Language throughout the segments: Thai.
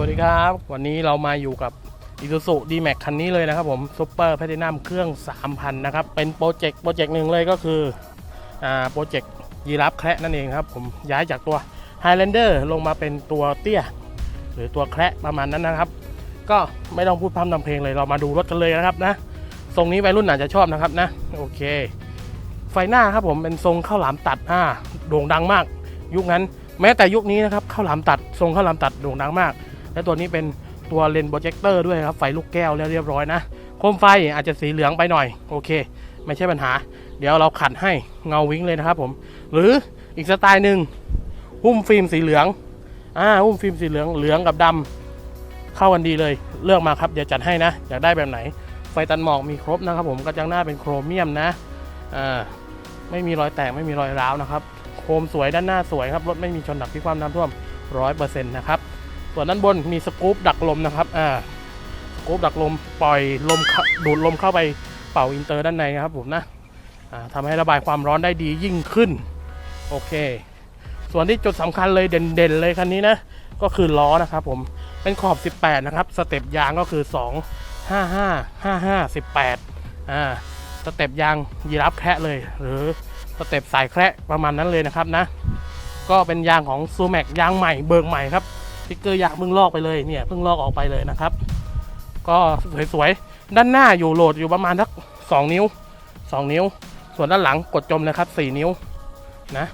วัสดีครับ วันนี้เรามาอยู่กับ i s u z u D-Max คันนี้เลยนะครับผมซุปเปอร์แพ t ินัมเครื่อง 3,000 นะครับ เป็นโปรเจกต์โปรเจกต์หนึ่งเลยก็คืออ่าโปรเจกต์ยีราฟแคระนั่นเองครับผมย้ายจากตัว Highlander ลงมาเป็นตัวเตี้ย หรือตัวแคระประมาณนั้นนะครับ ก็ไม่ต้องพูดพร่ำทำเพลงเลยเรามาดูรถกันเลยนะครับนะทรงนี้วัยรุ่นอาจจะชอบนะครับนะโอเค ไฟหน้าครับผมเป็นทรงข้าวหลามตัดอ่าโด่งดังมาก ยุคนั้น แม้แต่ยุคนี้นะครับข้าวหลามตัดทรงข้าวหลามตัดโด่งดังมาก และตัวนี้เป็นตัวเลนส์โปรเจคเตอร์ด้วยครับไฟลูกแก้วแล้วเรียบร้อยนะโคมไฟอาจจะสีเหลืองไปหน่อย โอเค ไม่ใช่ปัญหา เดี๋ยวเราขัดให้เงาวิ้งเลยนะครับผม หรืออีกสไตล์หนึ่งหุ้มฟิล์มสีเหลืองอ่าหุ้มฟิล์มสีเหลืองเหลืองกับดำเข้ากันดีเลยเลือกมาครับเดี๋ยวจัดให้นะ อยากได้แบบไหน ไฟตันหมอกมีครบนะครับผมกระจังหน้าเป็นโครเมียมนะอ่าไม่มีรอยแตกไม่มีรอยร้าวนะครับโคมสวยด้านหน้าสวยครับรถไม่มีชนหนักที่ความน้ำท่วมร้อยเปอร์เซ็นต์นะครับ ส่วนด้านบนมีสกู๊ปดักลมนะครับอ่าสกู๊ปดักลมปล่อยลมดูดลมเข้าไปเป่าอินเตอร์ด้านในนะครับผมนะอ่าทำให้ระบายความร้อนได้ดียิ่งขึ้น โอเค ส่วนที่จุดสำคัญเลยเด่นๆเลยคันนี้นะ ก็คือล้อนะครับผม เป็นขอบ 18 นะครับ สเต็ปยางก็คือ 2 5 5 5 5 18 อ่า สเต็ปยางยีรับแคระเลย หรือสเต็ปสายแคระประมาณนั้นเลยนะครับนะ ก็เป็นยางของซูแม็กยางใหม่เบิกใหม่ครับ ติ๊กเกอร์ยางเพิ่งลอกไปเลยเนี่ยเพิ่งลอกออกไปเลยนะครับ ก็สวยๆด้านหน้าอยู่โหลดอยู่ประมาณสัก2นิ้ว 2 นิ้ว ส่วนด้านหลังกดจมเลยครับ 4 นิ้วนะ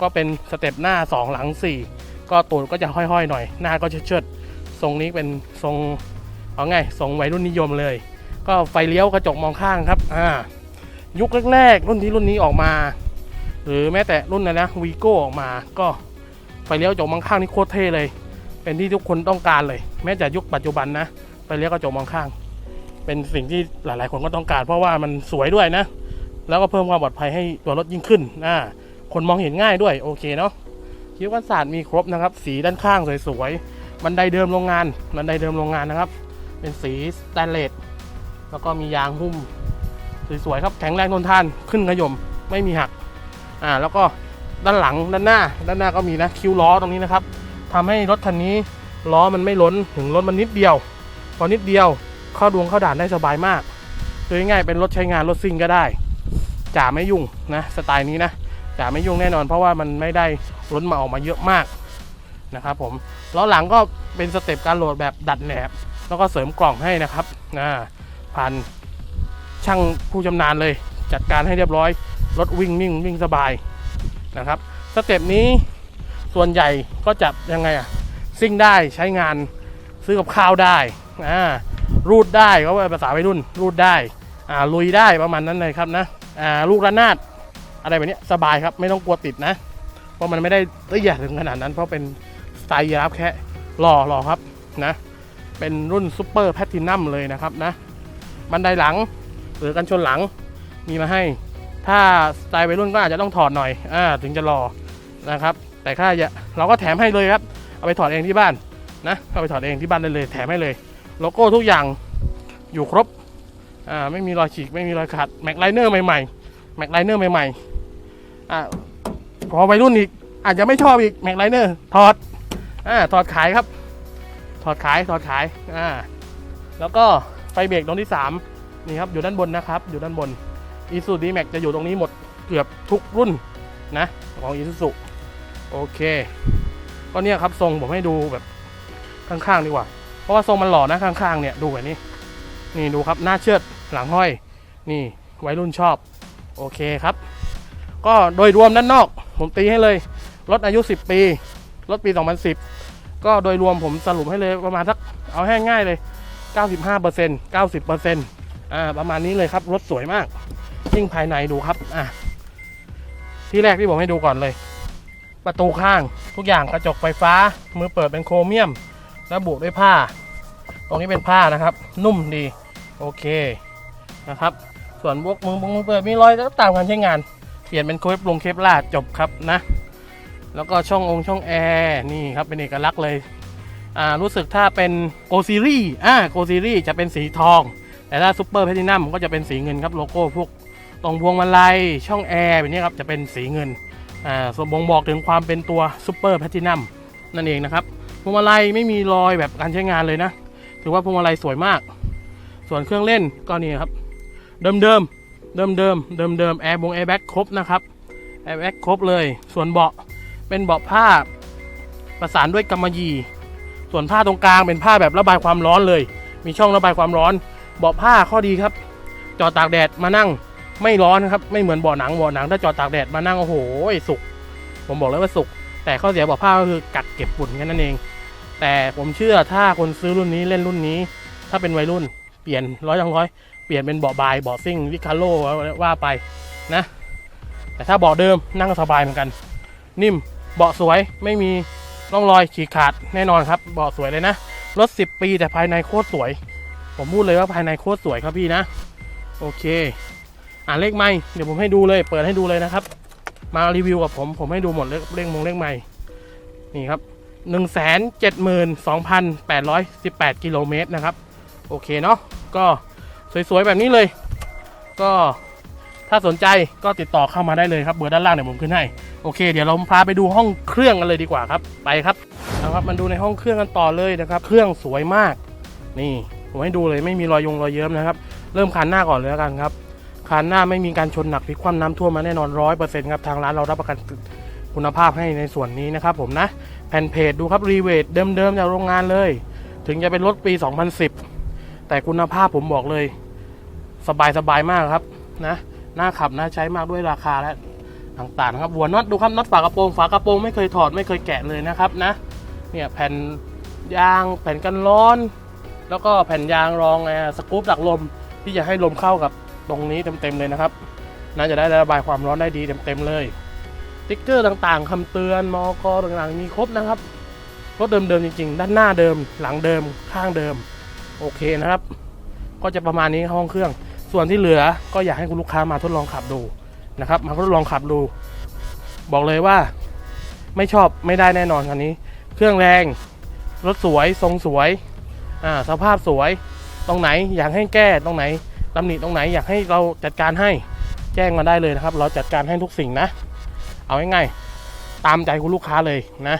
ก็เป็นสเต็ปหน้า 2 หลัง 4 ก็ตูดก็จะห้อยๆหน่อย หน้าก็เชิดๆทรงนี้เป็นทรงเอาไงทรงวัยรุ่นนิยมเลย ก็ไฟเลี้ยวกระจกมองข้างครับอ่ายุคแรกๆรุ่นที่รุ่นนี้ออกมา หรือแม้แต่รุ่นนะนะวีโก้ออกมาก็ไฟเลี้ยวกระจกมองข้างนี่โคตรเท่เลย เป็นที่ทุกคนต้องการเลย แม้จะยุคปัจจุบันนะไปเรียกกระจกมองข้าง เป็นสิ่งที่หลาย ๆ คนก็ต้องการ เพราะว่ามันสวยด้วยนะ แล้วก็เพิ่มความปลอดภัยให้ตัวรถยิ่งขึ้นอ่าคนมองเห็นง่ายด้วยโอเคเนาะคิ้วกันศาสตร์มีครบนะครับ สีด้านข้างสวยๆบันไดเดิมโรงงานบันไดเดิมโรงงานนะครับ เป็นสีสแตนเลสแล้วก็มียางหุ้มสวยๆครับแข็งแรงทนทานขึ้นขยมไม่มีหักอ่าแล้วก็ด้านหลังด้านหน้า ด้านหน้าก็มีนะคิ้วล้อตรงนี้นะครับ ทำให้รถคันนี้ล้อมันไม่ล้นถึงรถมันนิดเดียวพอนิดเดียวเข้าดวงเข้าด่านได้สบายมากโดยง่ายเป็นรถใช้งานรถซิ่งก็ได้จ่าไม่ยุ่งนะสไตล์นี้นะจ่าไม่ยุ่งแน่นอน เพราะว่ามันไม่ได้ล้นมาออกมาเยอะมากนะครับผมล้อหลังก็เป็นสเต็ปการโหลดแบบดัดแหนบแล้วก็เสริมกล่องให้นะครับนะผ่านช่างผู้ชำนาญเลย จัดการให้เรียบร้อยรถวิ่งนิ่งวิ่งสบายนะครับสเต็ปนี้ ส่วนใหญ่ก็จะยังไงอะซิ่งได้ใช้งานซื้อกับข้าวได้อ่ารูดได้ก็ว่าภาษาวัยรุ่น รูดได้อ่าลุยได้ประมาณนั้นเลยครับนะอ่าลูกระนาดอะไรแบบนี้สบายครับไม่ต้องกลัวติดนะ เพราะมันไม่ได้เตี้ยถึงขนาดนั้น เพราะเป็นสไตล์ยีราฟแค่หล่อหล่อครับนะเป็นรุ่นซูเปอร์แพทินัมเลยนะครับนะบันไดหลังหรือกันชนหลังมีมาให้ ถ้าสไตล์วัยรุ่นก็อาจจะต้องถอดหน่อยอ่าถึงจะหล่อนะครับ แต่ถ้าอย่าเราก็แถมให้เลยครับ เอาไปถอดเองที่บ้านนะ เอาไปถอดเองที่บ้านได้เลย แถมให้เลย โลโก้ทุกอย่างอยู่ครบ อ่า ไม่มีรอยฉีก ไม่มีรอยขาด แม็กไลเนอร์ใหม่ๆ แม็กไลเนอร์ใหม่ๆ อ่าพอวัยรุ่นอีก อาจจะไม่ชอบอีก แม็กไลเนอร์ ถอด อ่า ถอดขายครับ ถอดขาย ถอดขาย อ่า แล้วก็ไฟเบรกตรงที่ 3 นี่ครับ อยู่ด้านบนนะครับ อยู่ด้านบนอีซูดีแม็กจะอยู่ตรงนี้หมดเกือบทุกรุ่นนะ ของอีซูซุ โอเค ก็เนี่ยครับทรงผมให้ดูแบบข้างๆดีกว่า เพราะว่าทรงมันหล่อนะข้างๆเนี่ยดูแบบนี้ นี่ดูครับหน้าเชิดหลังห้อย นี่วัยรุ่นชอบ โอเคครับ ก็โดยรวมด้านนอก ผมตีให้เลยรถอายุ 10 ปีรถปี 2010 ก็โดยรวมผมสรุปให้เลยประมาณสักเอาให้ง่ายเลย 95% 90%อ่าประมาณนี้เลยครับรถสวยมากยิ่งภายในดูครับอะที่แรกที่ผมให้ดูก่อนเลย ประตูข้างทุกอย่างกระจกไฟฟ้า มือเปิดเป็นโครเมียมระบุด้วยผ้า ตรงนี้เป็นผ้านะครับ นุ่มดีโอเคนะครับ ส่วนพวกมือมือเปิดมีรอยก็ตามการใช้งาน เปลี่ยนเป็นโคฟลงเคฟลาดจบครับนะ แล้วก็ช่ององค์ช่องแอร์นี่ครับเป็นเอกลักษณ์เลยอ่ารู้สึกถ้าเป็นโกซีรีอ่าโกซีรีจะเป็นสีทอง แต่ถ้าซูเปอร์แพทินัมก็จะเป็นสีเงินครับโลโก้พวกตรงพวงมาลัยช่องแอร์แบบนี้ครับจะเป็นสีเงิน ส่วนบ่งบอกถึงความเป็นตัวซูเปอร์แพทินัมนั่นเองนะครับพวงมาลัยไม่มีรอยแบบการใช้งานเลยนะ ถือว่าพวงมาลัยสวยมาก ส่วนเครื่องเล่นก็นี่ครับ เดิมเดิมเดิมเดิมเดิมเดิมแอร์บงแอร์แบ็กครบนะครับแอร์แบ็กครบเลย ส่วนเบาะเป็นเบาะผ้าประสานด้วยกำมะหยี่ส่วนผ้าตรงกลางเป็นผ้าแบบระบายความร้อนเลย มีช่องระบายความร้อน เบาะผ้าข้อดีครับ จอดตากแดดมานั่ง ไม่ร้อนครับ ไม่เหมือนเบาะหนังเบาะหนังถ้าจอดตากแดดมานั่งโอ้โหสุก ผมบอกเลยว่าสุก แต่ข้อเสียเบาะผ้าก็คือกัดเก็บฝุ่นแค่นั้นเอง แต่ผมเชื่อถ้าคนซื้อรุ่นนี้เล่นรุ่นนี้ ถ้าเป็นวัยรุ่นเปลี่ยนร้อยทั้งร้อยเปลี่ยนเป็นเบาะบายเบาะซิ่งวิคาโลว่าไปนะ แต่ถ้าเบาะเดิมนั่งสบายเหมือนกัน นิ่มเบาะสวยไม่มีร่องรอยฉีกขาดแน่นอนครับเบาะสวยเลยนะรถ 10 ปีแต่ภายในโคตรสวย ผมพูดเลยว่าภายในโคตรสวยครับพี่นะ โอเค อ่านเลขไม่เดี๋ยวผมให้ดูเลย เปิดให้ดูเลยนะครับ มารีวิวกับผมผมให้ดูหมดเลขเลขมงเลขไม่นี่ครับ172,818 กิโลเมตรนะครับ โอเคเนาะก็สวยๆ แบบนี้เลย ก็ถ้าสนใจก็ติดต่อเข้ามาได้เลยครับเบอร์ด้านล่างเดี๋ยวผมขึ้นให้ โอเค เดี๋ยวเราพาไปดูห้องเครื่องกันเลยดีกว่าครับ ไปครับนะครับมาดูในห้องเครื่องกันต่อเลยนะครับ เครื่องสวยมาก นี่ผมให้ดูเลยไม่มีรอยยงรอยเยิ้มนะครับ เริ่มคันหน้าก่อนเลยแล้วกันครับ คันหน้าไม่มีการชนหนักพลิกคว่ำน้ำท่วมมาแน่นอนร้อยเปอร์เซ็นต์ครับทางร้านเรารับประกันคุณภาพให้ในส่วนนี้นะครับผมนะแผ่นเพจดูครับรีเวทเดิมๆจากโรงงานเลย ถึงจะเป็นรถปี 2010 แต่คุณภาพผมบอกเลย สบายสบายมากครับนะน่าขับน่าใช้มากด้วยราคาและต่างๆครับหัวน็อตดูครับน็อตฝากระโปรงฝากระโปรงไม่เคยถอดไม่เคยแกะเลยนะครับนะเนี่ยแผ่นยางแผ่นกันร้อน แล้วก็แผ่นยางรองแอร์สกู๊ปดักลมที่จะให้ลมเข้ากับ ตรงนี้เต็มๆเลยนะครับ น่าจะได้ระบายความร้อนได้ดีเต็มๆเลยติ๊กเกอร์ต่างๆคำเตือนมอกต่างๆมีครบนะครับรถเดิมๆจริงๆ ด้านหน้าเดิม หลังเดิม ข้างเดิม โอเคนะครับ ก็จะประมาณนี้ห้องเครื่อง ส่วนที่เหลือก็อยากให้คุณลูกค้ามาทดลองขับดูนะครับ มาทดลองขับดู บอกเลยว่าไม่ชอบไม่ได้แน่นอนคันนี้ เครื่องแรง รถสวย ทรงสวย อ่า สภาพสวย ตรงไหนอยากให้แก้ตรงไหน ตำหนิตรงไหนอยากให้เราจัดการให้แจ้งมาได้เลยนะครับ เราจัดการให้ทุกสิ่งนะ เอาง่ายๆตามใจคุณลูกค้าเลยนะ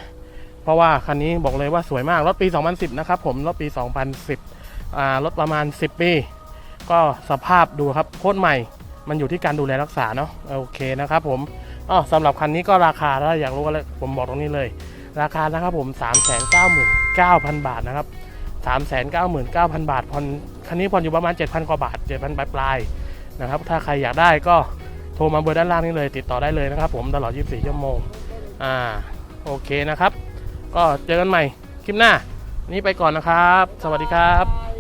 เพราะว่าคันนี้บอกเลยว่าสวยมากรถปี 2010 นะครับผมรถปี 2010อ่ารถประมาณ 10 ปี ก็สภาพดูครับโคตรใหม่ มันอยู่ที่การดูแลรักษาเนาะโอเคนะครับผมอ๋อสำหรับคันนี้ก็ราคาถ้าอยากรู้ก็เลยผมบอกตรงนี้เลย ราคานะครับผม 399,000 บาทนะครับ 399,000 บาทผ่อนคันนี้ผ่อนอยู่ประมาณ 7,000 กว่าบาท 7,000 ปลายๆนะครับ ถ้าใครอยากได้ก็โทรมาเบอร์ด้านล่างนี้เลย ติดต่อได้เลยนะครับ ผมตลอด 24 ชั่วโมง อ่า โอเคนะครับ ก็เจอกันใหม่คลิปหน้า นี้ไปก่อนนะครับ สวัสดีครับ